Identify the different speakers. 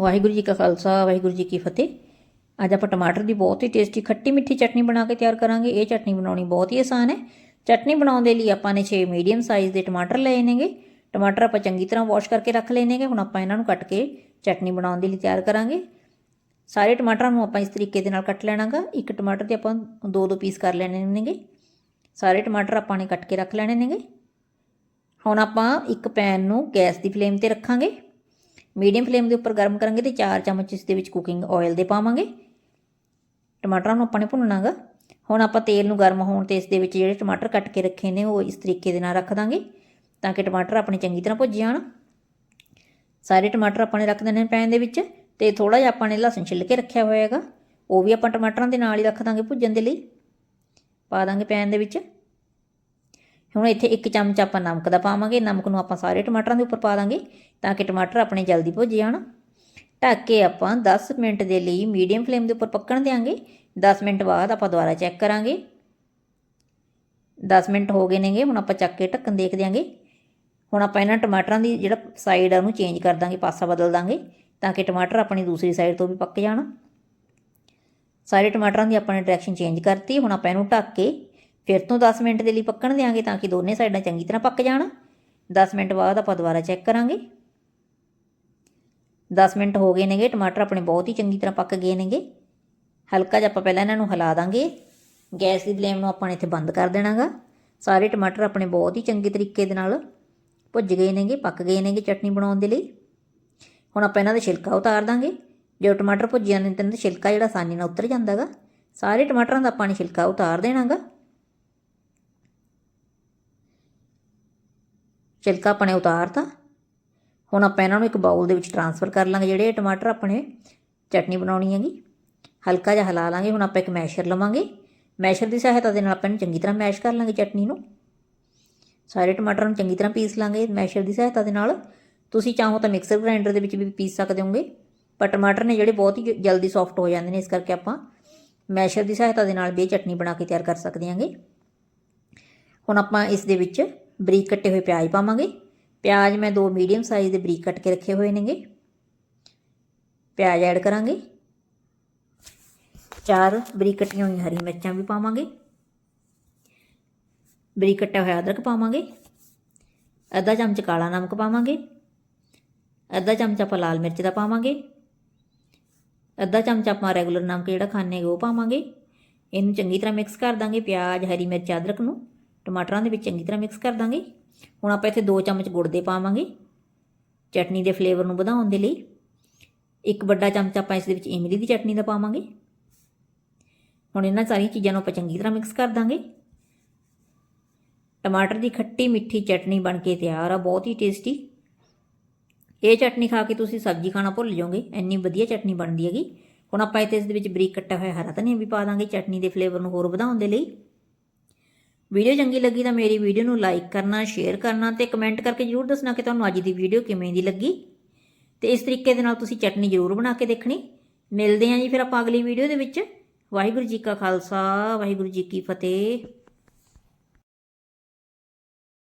Speaker 1: ਵਾਹਿਗੁਰੂ ਜੀ ਕਾ ਖਾਲਸਾ, ਵਾਹਿਗੁਰੂ ਜੀ ਕੀ ਫਤਿਹ। ਅੱਜ ਆਪਾਂ ਟਮਾਟਰ ਦੀ ਬਹੁਤ ਹੀ ਟੇਸਟੀ ਖੱਟੀ ਮਿੱਠੀ ਚਟਨੀ ਬਣਾ ਕੇ ਤਿਆਰ ਕਰਾਂਗੇ। ਇਹ ਚਟਨੀ ਬਣਾਉਣੀ ਬਹੁਤ ਹੀ ਆਸਾਨ ਹੈ। ਚਟਨੀ ਬਣਾਉਣ ਦੇ ਲਈ ਆਪਾਂ ਨੇ 6 ਮੀਡੀਅਮ ਸਾਈਜ਼ ਦੇ ਟਮਾਟਰ ਲਏ ਨੇਗੇ। ਟਮਾਟਰ ਆਪਾਂ ਚੰਗੀ ਤਰ੍ਹਾਂ ਵਾਸ਼ ਕਰਕੇ ਰੱਖ ਲਏ ਨੇਗੇ। ਹੁਣ ਆਪਾਂ ਇਹਨਾਂ ਨੂੰ ਕੱਟ ਕੇ ਚਟਨੀ ਬਣਾਉਣ ਦੇ ਲਈ ਤਿਆਰ ਕਰਾਂਗੇ। ਸਾਰੇ ਟਮਾਟਰਾਂ ਨੂੰ ਆਪਾਂ ਇਸ ਤਰੀਕੇ ਦੇ ਨਾਲ ਕੱਟ ਲੈਣਾਗਾ। ਇੱਕ ਟਮਾਟਰ ਦੇ ਆਪਾਂ ਦੋ ਦੋ ਪੀਸ ਕਰ ਲੈਣੇ ਨੇਗੇ। ਸਾਰੇ ਟਮਾਟਰ ਆਪਾਂ ਨੇ ਕੱਟ ਕੇ ਰੱਖ ਲੈਣੇ ਨੇਗੇ। ਹੁਣ ਆਪਾਂ ਇੱਕ ਪੈਨ ਨੂੰ ਗੈਸ ਦੀ ਫਲੇਮ ਤੇ ਰੱਖਾਂਗੇ। ਮੀਡੀਅਮ ਫਲੇਮ ਦੇ ਉੱਪਰ ਗਰਮ ਕਰਾਂਗੇ ਤੇ 4 ਚਮਚ ਇਸ ਦੇ ਵਿੱਚ ਕੁਕਿੰਗ ਆਇਲ ਦੇ ਪਾਵਾਂਗੇ। ਟਮਾਟਰਾਂ ਨੂੰ ਆਪਾਂ ਨੇ ਭੁੰਨਣਾਗਾ। ਹੁਣ ਆਪਾਂ ਤੇਲ ਨੂੰ ਗਰਮ ਹੋਣ ਤੇ ਇਸ ਦੇ ਵਿੱਚ ਜਿਹੜੇ ਟਮਾਟਰ ਕੱਟ ਕੇ ਰੱਖੇ ਨੇ, ਉਹ ਇਸ ਤਰੀਕੇ ਦੇ ਨਾਲ ਰੱਖ ਦਾਂਗੇ ਤਾਂ ਕਿ ਟਮਾਟਰ ਆਪਣੇ ਚੰਗੀ ਤਰ੍ਹਾਂ ਭੁੱਜ ਜਾਣ। ਸਾਰੇ ਟਮਾਟਰ ਆਪਾਂ ਨੇ ਰੱਖ ਦੇਣੇ ਪੈਨ ਦੇ ਵਿੱਚ ਤੇ ਥੋੜਾ ਜਿਹਾ ਆਪਾਂ ਨੇ ਲਸਣ ਛਿੱਲ ਕੇ ਰੱਖਿਆ ਹੋਇਆ ਹੈਗਾ। ਉਹ ਵੀ ਆਪਾਂ ਟਮਾਟਰਾਂ ਦੇ ਨਾਲ ਹੀ ਰੱਖ ਦਾਂਗੇ ਭੁੱਜਣ ਦੇ ਲਈ। ਪਾ ਦਾਂਗੇ ਪੈਨ ਦੇ ਵਿੱਚ। ਹੁਣ ਇੱਥੇ ਇੱਕ ਚਮਚ ਆਪਾਂ ਨਮਕ ਦਾ ਪਾਵਾਂਗੇ। ਨਮਕ ਨੂੰ ਆਪਾਂ ਸਾਰੇ ਟਮਾਟਰਾਂ ਦੇ ਉੱਪਰ ਪਾ ਦਾਂਗੇ ਤਾਂ ਕਿ ਟਮਾਟਰ ਆਪਣੇ ਜਲਦੀ ਭੁੱਜ ਜਾਣ। ਢੱਕ ਕੇ ਆਪਾਂ 10 ਮਿੰਟ ਦੇ ਲਈ ਮੀਡੀਅਮ ਫਲੇਮ ਦੇ ਉੱਪਰ ਪੱਕਣ ਦੇਾਂਗੇ 10 ਮਿੰਟ ਬਾਅਦ ਆਪਾਂ ਦੁਬਾਰਾ ਚੈੱਕ ਕਰਾਂਗੇ। 10 ਮਿੰਟ ਹੋ ਗਏ ਨੇਗੇ, ਹੁਣ ਆਪਾਂ ਚੱਕ ਕੇ ਢੱਕਣ ਦੇਖ ਦਿਆਂਗੇ। ਹੁਣ ਆਪਾਂ ਇਹਨਾਂ ਟਮਾਟਰਾਂ ਦੀ ਜਿਹੜਾ ਸਾਈਡ ਆ ਉਹਨੂੰ ਚੇਂਜ ਕਰ ਦਾਂਗੇ, ਪਾਸਾ ਬਦਲ ਦਾਂਗੇ ਤਾਂ ਕਿ ਟਮਾਟਰ ਆਪਣੀ ਦੂਸਰੀ ਸਾਈਡ ਤੋਂ ਵੀ ਪੱਕ ਜਾਣ। ਸਾਰੇ ਟਮਾਟਰਾਂ ਦੀ ਆਪਾਂ ਨੇ ਡਾਇਰੈਕਸ਼ਨ ਚੇਂਜ ਕਰਤੀ, ਹੁਣ ਆਪਾਂ ਇਹਨੂੰ ਢੱਕ ਕੇ ਫਿਰ ਤੋਂ 10 ਮਿੰਟ ਦੇ ਲਈ ਪੱਕਣ ਦੇਾਂਗੇ ਤਾਂ ਕਿ ਦੋਨੇ ਸਾਈਡਾਂ ਚੰਗੀ ਤਰ੍ਹਾਂ ਪੱਕ ਜਾਣ। 10 ਮਿੰਟ ਬਾਅਦ ਆਪਾਂ ਦੁਬਾਰਾ ਚੈੱਕ ਕਰਾਂਗੇ। 10 ਮਿੰਟ ਹੋ ਗਏ ਨੇਗੇ, ਟਮਾਟਰ ਆਪਣੇ ਬਹੁਤ ਹੀ ਚੰਗੀ ਤਰ੍ਹਾਂ ਪੱਕ ਗਏ ਨੇਗੇ। ਹਲਕਾ ਜਿਹਾ ਆਪਾਂ ਪਹਿਲਾਂ ਇਹਨਾਂ ਨੂੰ ਹਿਲਾ ਦਾਂਗੇ। ਗੈਸ ਦੀ ਫਲੇਮ ਨੂੰ ਆਪਾਂ ਨੇ ਇੱਥੇ ਬੰਦ ਕਰ ਦੇਣਾਗਾ। ਸਾਰੇ ਟਮਾਟਰ ਆਪਣੇ ਬਹੁਤ ਹੀ ਚੰਗੇ ਤਰੀਕੇ ਦੇ ਨਾਲ ਭੁੱਜ ਗਏ ਨੇਗੇ, ਪੱਕ ਗਏ ਨੇਗੇ ਚਟਨੀ ਬਣਾਉਣ ਦੇ ਲਈ। ਹੁਣ ਆਪਾਂ ਇਹਨਾਂ ਦਾ ਛਿਲਕਾ ਉਤਾਰ ਦਾਂਗੇ। ਜੋ ਟਮਾਟਰ ਭੁੱਜ ਜਾਂਦੇ ਨੇ ਤਾਂ ਛਿਲਕਾ ਜਿਹੜਾ ਆਸਾਨੀ ਨਾਲ ਉਤਰ ਜਾਂਦਾਗਾ। ਸਾਰੇ ਟਮਾਟਰਾਂ ਦਾ ਆਪਾਂ ਨੇ ਛਿਲਕਾ ਉਤਾਰ ਦੇਣਾਗਾ। ਛਿਲਕਾ ਆਪਾਂ ਨੇ ਉਤਾਰਤਾ ਹੁਣ ਆਪਾਂ ਇਹਨਾਂ ਨੂੰ ਇੱਕ ਬਾਉਲ ਦੇ ਵਿੱਚ ਟਰਾਂਸਫਰ ਕਰ ਲਾਂਗੇ। ਜਿਹੜੇ ਟਮਾਟਰ ਆਪਣੇ ਚਟਨੀ ਬਣਾਉਣੀ ਹੈਗੀ, ਹਲਕਾ ਜਿਹਾ ਹਿਲਾ ਲਾਂਗੇ। ਹੁਣ ਆਪਾਂ ਇੱਕ ਮੈਸ਼ਰ ਲਵਾਂਗੇ। ਮੈਸ਼ਰ ਦੀ ਸਹਾਇਤਾ ਦੇ ਨਾਲ ਆਪਾਂ ਇਹਨੂੰ ਚੰਗੀ ਤਰ੍ਹਾਂ ਮੈਸ਼ ਕਰ ਲਾਂਗੇ ਚਟਨੀ ਨੂੰ। ਸਾਰੇ ਟਮਾਟਰਾਂ ਨੂੰ ਚੰਗੀ ਤਰ੍ਹਾਂ ਪੀਸ ਲਾਂਗੇ ਮੈਸ਼ਰ ਦੀ ਸਹਾਇਤਾ ਦੇ ਨਾਲ। ਤੁਸੀਂ ਚਾਹੋ ਤਾਂ ਮਿਕਸਰ ਗ੍ਰਾਈਂਡਰ ਦੇ ਵਿੱਚ ਵੀ ਪੀਸ ਸਕਦੇ ਹੋਗੇ। ਪਰ ਟਮਾਟਰ ਨੇ ਜਿਹੜੇ ਬਹੁਤ ਹੀ ਜਲਦੀ ਸੌਫਟ ਹੋ ਜਾਂਦੇ ਨੇ, ਇਸ ਕਰਕੇ ਆਪਾਂ ਮੈਸ਼ਰ ਦੀ ਸਹਾਇਤਾ ਦੇ ਨਾਲ ਵੀ ਚਟਨੀ ਬਣਾ ਕੇ ਤਿਆਰ ਕਰ ਸਕਦੇ ਹਾਂਗੇ। ਹੁਣ ਆਪਾਂ ਇਸ ਦੇ ਵਿੱਚ ਬਰੀਕ ਕੱਟੇ ਹੋਏ ਪਿਆਜ਼ ਪਾਵਾਂਗੇ। ਪਿਆਜ਼ ਮੈਂ ਦੋ ਮੀਡੀਅਮ ਸਾਈਜ਼ ਦੇ ਬਰੀਕ ਕੱਟ ਕੇ ਰੱਖੇ ਹੋਏ ਨੇਗੇ। ਪਿਆਜ਼ ਐਡ ਕਰਾਂਗੇ। ਚਾਰ ਬਰੀਕ ਕੱਟੀਆਂ ਹੋਈਆਂ ਹਰੀ ਮਿਰਚਾਂ ਵੀ ਪਾਵਾਂਗੇ। ਬਰੀਕ ਕੱਟਿਆ ਹੋਇਆ ਅਦਰਕ ਪਾਵਾਂਗੇ। ਅੱਧਾ ਚਮਚ ਕਾਲਾ ਨਮਕ ਪਾਵਾਂਗੇ। ਅੱਧਾ ਚਮਚ ਆਪਾਂ ਲਾਲ ਮਿਰਚ ਦਾ ਪਾਵਾਂਗੇ। ਅੱਧਾ ਚਮਚ ਆਪਾਂ ਰੈਗੂਲਰ ਨਮਕ ਜਿਹੜਾ ਖਾਂਦੇ ਉਹ ਪਾਵਾਂਗੇ। ਇਹਨੂੰ ਚੰਗੀ ਤਰ੍ਹਾਂ ਮਿਕਸ ਕਰ ਦਾਂਗੇ ਪਿਆਜ਼, ਹਰੀ ਮਿਰਚ, ਅਦਰਕ ਨੂੰ। ਟਮਾਟਰਾਂ ਦੇ ਵਿੱਚ ਚੰਗੀ ਤਰ੍ਹਾਂ ਮਿਕਸ ਕਰ ਦਾਂਗੇ। ਹੁਣ ਆਪਾਂ ਇੱਥੇ 2 ਚਮਚ ਗੁੜ ਦੇ ਪਾਵਾਂਗੇ, ਚਟਨੀ ਦੇ ਫਲੇਵਰ ਨੂੰ ਵਧਾਉਣ ਦੇ ਲਈ। ਇੱਕ ਵੱਡਾ ਚਮਚ ਆਪਾਂ ਇਸ ਦੇ ਵਿੱਚ ਇਮਲੀ ਦੀ ਚਟਨੀ ਦਾ ਪਾਵਾਂਗੇ। ਹੁਣ ਇਹਨਾਂ ਸਾਰੀਆਂ ਚੀਜ਼ਾਂ ਨੂੰ ਆਪਾਂ ਚੰਗੀ ਤਰ੍ਹਾਂ ਮਿਕਸ ਕਰ ਦਾਂਗੇ। ਟਮਾਟਰ ਦੀ ਖੱਟੀ ਮਿੱਠੀ ਚਟਨੀ ਬਣ ਕੇ ਤਿਆਰ ਆ, ਬਹੁਤ ਹੀ ਟੇਸਟੀ ਇਹ ਚਟਨੀ ਖਾ ਕੇ ਤੁਸੀਂ ਸਬਜ਼ੀ ਖਾਣਾ ਭੁੱਲ ਜਾਓਗੇ, ਇੰਨੀ ਵਧੀਆ ਚਟਨੀ ਬਣਦੀ ਹੈਗੀ। ਹੁਣ ਆਪਾਂ ਇੱਥੇ ਇਸ ਦੇ ਵਿੱਚ ਬਰੀਕ ਕੱਟਿਆ ਹੋਇਆ ਹਰਾ ਧਨੀਆ ਵੀ ਪਾ ਦਾਂਗੇ ਚਟਨੀ ਦੇ ਫਲੇਵਰ ਨੂੰ ਹੋਰ ਵਧਾਉਣ ਦੇ ਲਈ। ਵੀਡੀਓ ਚੰਗੀ ਲੱਗੀ ਤਾਂ ਮੇਰੀ ਵੀਡੀਓ ਨੂੰ ਲਾਈਕ ਕਰਨਾ ਸ਼ੇਅਰ ਕਰਨਾ ਤੇ ਕਮੈਂਟ ਕਰਕੇ ਜਰੂਰ ਦੱਸਣਾ ਕਿ ਤੁਹਾਨੂੰ ਅੱਜ ਦੀ ਵੀਡੀਓ ਕਿਵੇਂ ਦੀ ਲੱਗੀ। ਤੇ ਇਸ ਤਰੀਕੇ ਦੇ ਨਾਲ ਤੁਸੀਂ ਚਟਨੀ ਜਰੂਰ ਬਣਾ ਕੇ ਦੇਖਣੀ। ਮਿਲਦੇ ਆਂ ਜੀ ਫਿਰ ਆਪਾਂ ਅਗਲੀ ਵੀਡੀਓ ਦੇ ਵਿੱਚ। ਵਾਹਿਗੁਰੂ ਜੀ ਕਾ ਖਾਲਸਾ, ਵਾਹਿਗੁਰੂ ਜੀ ਕੀ ਫਤਿਹ।